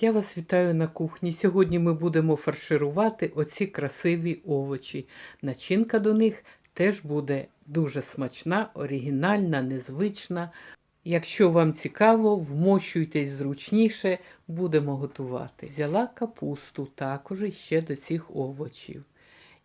Я вас вітаю на кухні. Сьогодні ми будемо фарширувати оці красиві овочі. Начинка до них теж буде дуже смачна, оригінальна, незвична. Якщо вам цікаво, вмощуйтесь зручніше, будемо готувати. Взяла капусту також ще до цих овочів.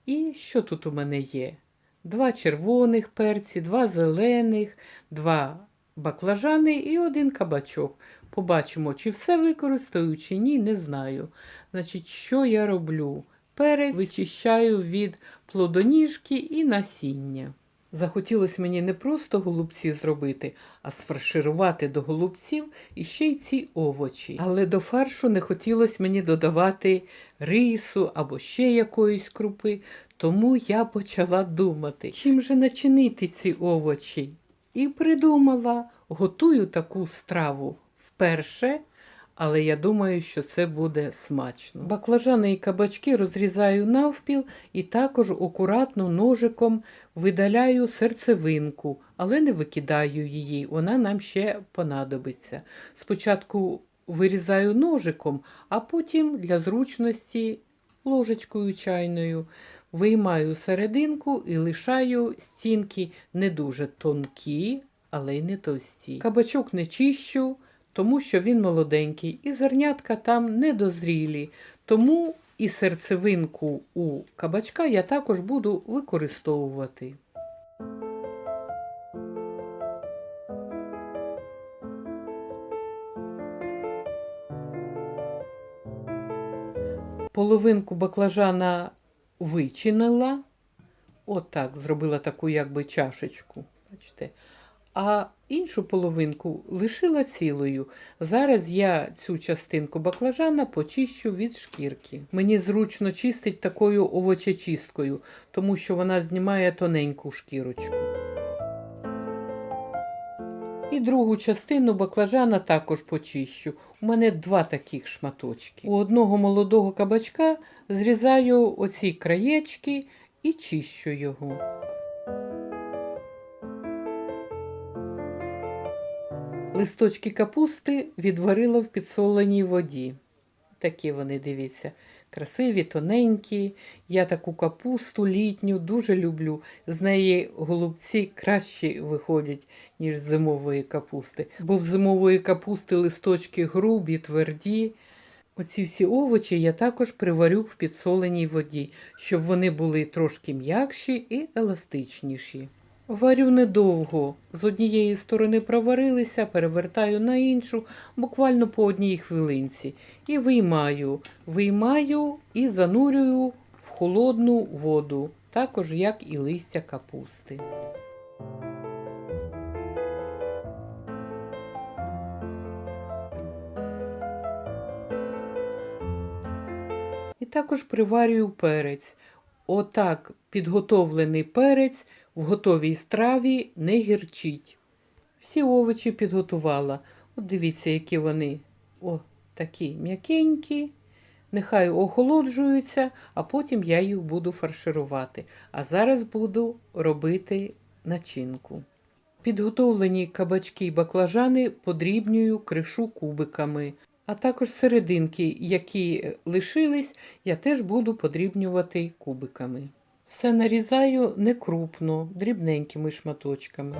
І що тут у мене є? Два червоних перці, два зелених, два баклажани і один кабачок. Побачимо, чи все використаю, чи ні, не знаю. Значить, що я роблю? Перець вичищаю від плодоніжки і насіння. Захотілося мені не просто голубці зробити, а сфарширувати до голубців і ще й ці овочі. Але до фаршу не хотілося мені додавати рису або ще якоїсь крупи, тому я почала думати, чим же начинити ці овочі. І придумала, готую таку страву вперше, але я думаю, що це буде смачно. Баклажани і кабачки розрізаю навпіл і також акуратно ножиком видаляю серцевинку, але не викидаю її, вона нам ще понадобиться. Спочатку вирізаю ножиком, а потім для зручності ложечкою чайною виймаю серединку і лишаю стінки не дуже тонкі, але й не товсті. Кабачок не чищу, тому що він молоденький, і зернятка там недозрілі. Тому і серцевинку у кабачка я також буду використовувати. Половинку баклажана вичинила. Отак, зробила таку якби чашечку. Бачите? А іншу половинку лишила цілою. Зараз я цю частинку баклажана почищу від шкірки. Мені зручно чистить такою овочечисткою, тому що вона знімає тоненьку шкірочку. І другу частину баклажана також почищу. У мене два таких шматочки. У одного молодого кабачка зрізаю оці краєчки і чищу його. Листочки капусти відварила в підсоленій воді. Такі вони, дивіться, красиві, тоненькі. Я таку капусту літню дуже люблю. З неї голубці краще виходять, ніж з зимової капусти. Бо в зимової капусти листочки грубі, тверді. Оці всі овочі я також приварю в підсоленій воді, щоб вони були трошки м'якші і еластичніші. Варю недовго. З однієї сторони проварилися, перевертаю на іншу, буквально по одній хвилинці. І виймаю. Виймаю і занурюю в холодну воду, також як і листя капусти. І також приварюю перець. Отак підготовлений перець в готовій страві не гірчить. Всі овочі підготувала. От дивіться, які вони о, такі м'якенькі. Нехай охолоджуються, а потім я їх буду фарширувати. А зараз буду робити начинку. Підготовлені кабачки і баклажани подрібнюю кришу кубиками. А також серединки, які лишились, я теж буду подрібнювати кубиками. Все нарізаю некрупно, дрібненькими шматочками.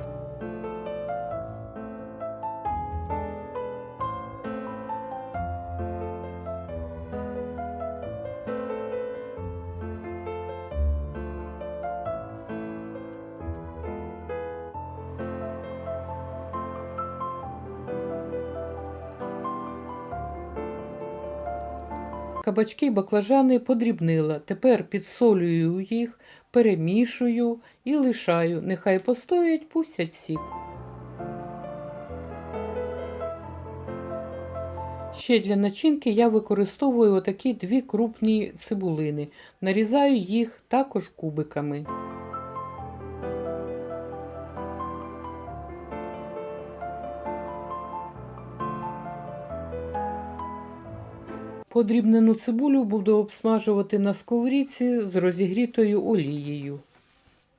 Кабачки і баклажани подрібнила. Тепер підсолюю їх, перемішую і лишаю. Нехай постоять, пустять сік. Ще для начинки я використовую отакі дві крупні цибулини. Нарізаю їх також кубиками. Подрібнену цибулю буду обсмажувати на сковорідці з розігрітою олією.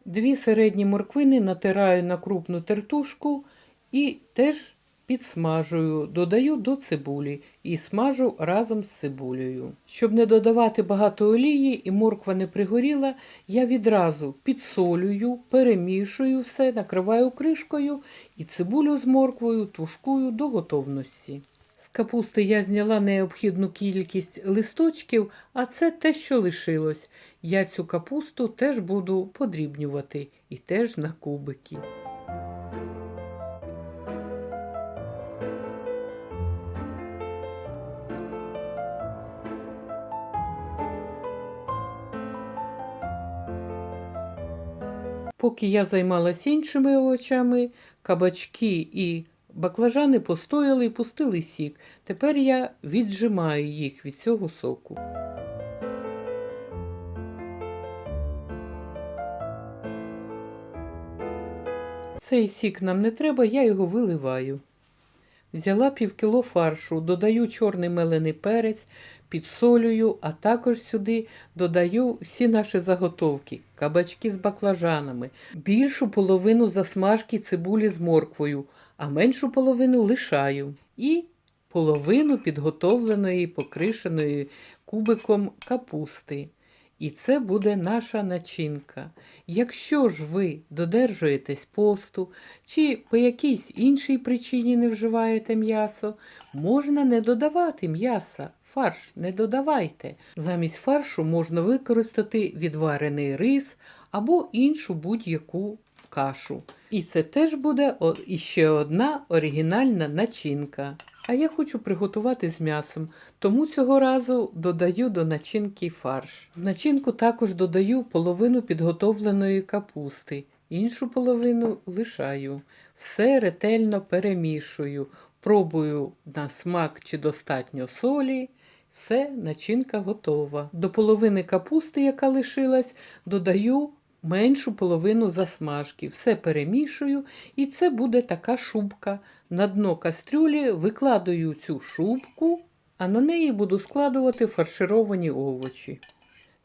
Дві середні морквини натираю на крупну тертушку і теж підсмажую, додаю до цибулі і смажу разом з цибулею. Щоб не додавати багато олії і морква не пригоріла, я відразу підсолюю, перемішую все, накриваю кришкою і цибулю з морквою тушкую до готовності. Капусти я зняла необхідну кількість листочків, а це те, що лишилось. Я цю капусту теж буду подрібнювати і теж на кубики. Поки я займалася іншими овочами, кабачки і баклажани постояли і пустили сік. Тепер я віджимаю їх від цього соку. Цей сік нам не треба, я його виливаю. Взяла півкіло фаршу, додаю чорний мелений перець, підсолюю, а також сюди додаю всі наші заготовки, кабачки з баклажанами, більшу половину засмажки цибулі з морквою, а меншу половину лишаю. І половину підготовленої, покришеної кубиком капусти. І це буде наша начинка. Якщо ж ви додержуєтесь посту чи по якійсь іншій причині не вживаєте м'ясо, можна не додавати м'яса. Фарш не додавайте. Замість фаршу можна використати відварений рис або іншу будь-яку кашу. І це теж буде іще одна оригінальна начинка. А я хочу приготувати з м'ясом, тому цього разу додаю до начинки фарш. В начинку також додаю половину підготовленої капусти, іншу половину лишаю. Все ретельно перемішую, пробую на смак чи достатньо солі. Все, начинка готова. До половини капусти, яка лишилась, додаю меншу половину засмажки. Все перемішую, і це буде така шубка. На дно кастрюлі викладаю цю шубку, а на неї буду складувати фаршировані овочі.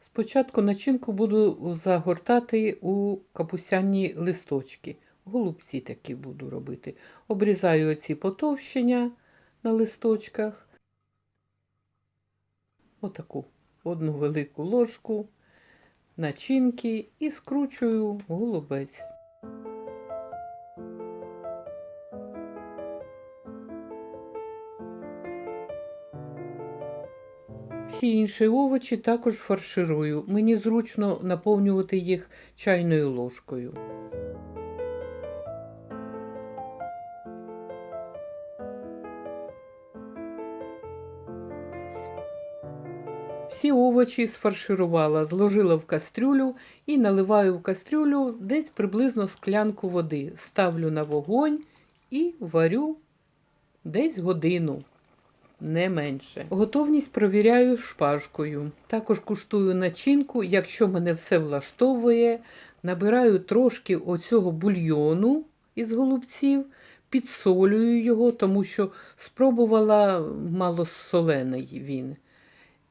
Спочатку начинку буду загортати у капусяні листочки. Голубці такі буду робити. Обрізаю оці потовщення на листочках. Отаку одну велику ложку начинки і скручую голубець. Всі інші овочі також фарширую. Мені зручно наповнювати їх чайною ложкою. Всі овочі сфарширувала, зложила в кастрюлю і наливаю в кастрюлю десь приблизно склянку води. Ставлю на вогонь і варю десь годину, не менше. Готовність провіряю шпажкою. Також куштую начинку, якщо мене все влаштовує, набираю трошки оцього бульйону із голубців, підсолюю його, тому що спробувала мало солений він.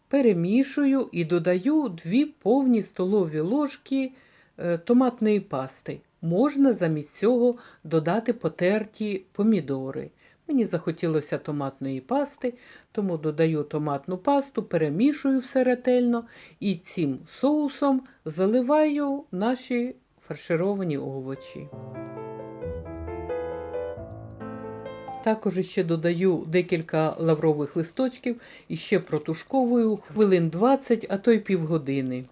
Перемішую і додаю дві повні столові ложки е, томатної пасти. Можна замість цього додати потерті помідори. Мені захотілося томатної пасти, тому додаю томатну пасту, перемішую все ретельно і цим соусом заливаю наші фаршировані овочі. Також ще додаю декілька лаврових листочків і ще протушковую хвилин 20, а то й півгодини.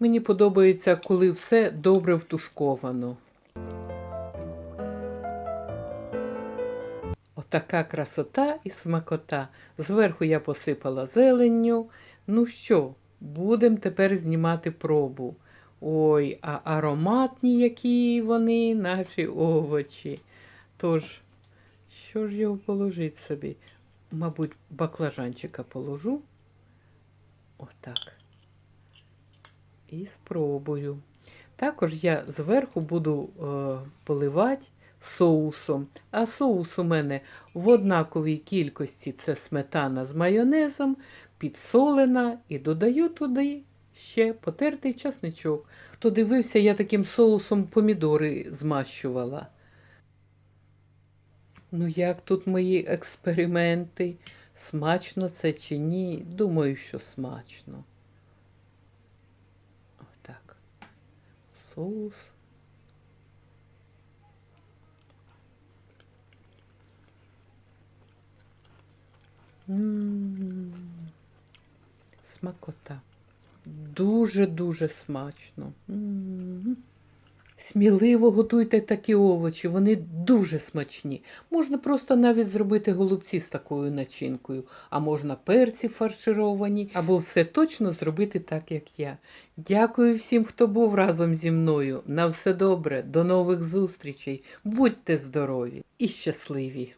Мені подобається, коли все добре втушковано. Отака красота і смакота. Зверху я посипала зеленню. Ну що, будемо тепер знімати пробу. Ой, а ароматні які вони, наші овочі. Тож, що ж його положити собі? Мабуть, баклажанчика положу. Отак. І спробую. Також я зверху буду е, поливати соусом. А соус у мене в однаковій кількості це сметана з майонезом, підсолена і додаю туди ще потертий часничок. Хто дивився, я таким соусом помідори змащувала. Ну, як тут мої експерименти? Смачно це чи ні? Думаю, що смачно. Отак. Соус. М, Смакота. Дуже-дуже смачно. М. Сміливо готуйте такі овочі, вони дуже смачні. Можна просто навіть зробити голубці з такою начинкою, а можна перці фаршировані, або все точно зробити так, як я. Дякую всім, хто був разом зі мною. На все добре, до нових зустрічей. Будьте здорові і щасливі!